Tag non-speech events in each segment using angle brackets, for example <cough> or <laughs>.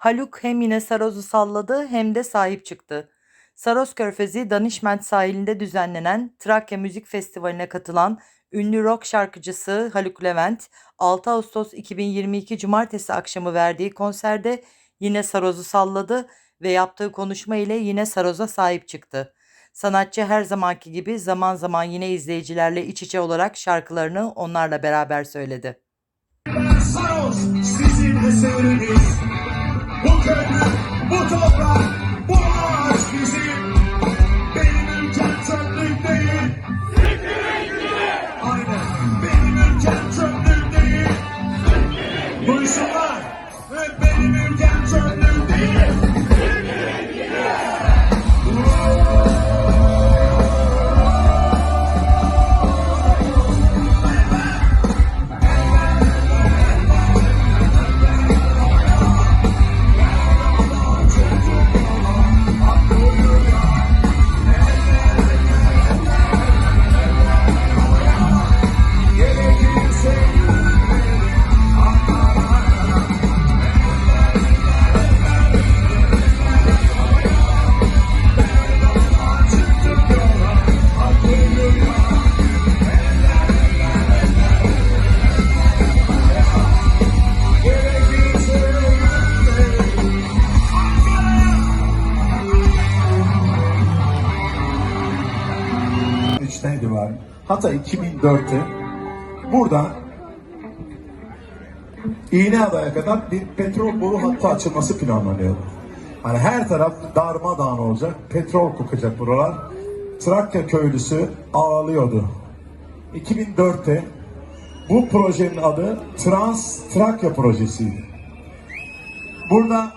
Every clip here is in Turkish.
Haluk hem yine Saroz'u salladı hem de sahip çıktı. Saroz Körfezi Danişment sahilinde düzenlenen Trakya Müzik Festivali'ne katılan ünlü rock şarkıcısı Haluk Levent 6 Ağustos 2022 Cumartesi akşamı verdiği konserde yine Saroz'u salladı ve yaptığı konuşma ile yine Saroz'a sahip çıktı. Sanatçı her zamanki gibi zaman zaman yine izleyicilerle iç içe olarak şarkılarını onlarla beraber söyledi. Saros sizin eseriniz. İtibaren hatta 2004'te burada İğneada'ya kadar bir petrol boru hattı açılması planlanıyordu. Hani her taraf darmadağın olacak, petrol kokacak buralar. Trakya köylüsü ağlıyordu. 2004'te bu projenin adı Trans Trakya Projesi'ydi. Burada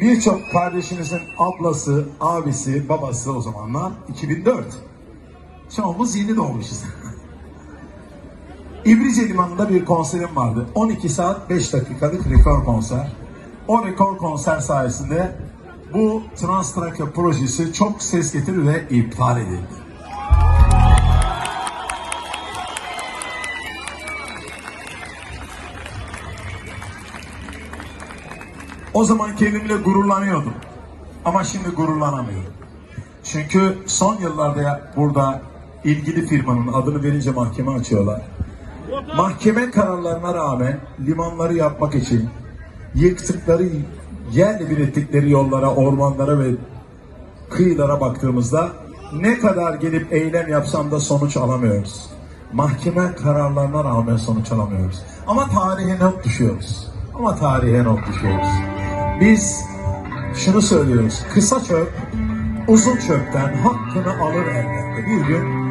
birçok kardeşimizin ablası, abisi, babası o zamanlar 2004. Çoğumuz yeni doğmuşuz. <laughs> İbrice Limanı'nda bir konserim vardı. 12 saat 5 dakikalık rekor konser. O rekor konser sayesinde bu Trans Trakya projesi çok ses getirdi ve iptal edildi. O zaman kendimle gururlanıyordum. Ama şimdi gururlanamıyorum. Çünkü son yıllarda burada ilgili firmanın adını verince mahkeme açıyorlar. Mahkeme kararlarına rağmen limanları yapmak için yıktıkları, yerle bir ettikleri yollara, ormanlara ve kıyılara baktığımızda ne kadar gelip eylem yapsam da sonuç alamıyoruz. Mahkeme kararlarına rağmen sonuç alamıyoruz. Ama tarihe not düşüyoruz. Ama tarihe not düşüyoruz. Biz şunu söylüyoruz. Kısa çöp uzun çöpten hakkını alır elbette. Bir gün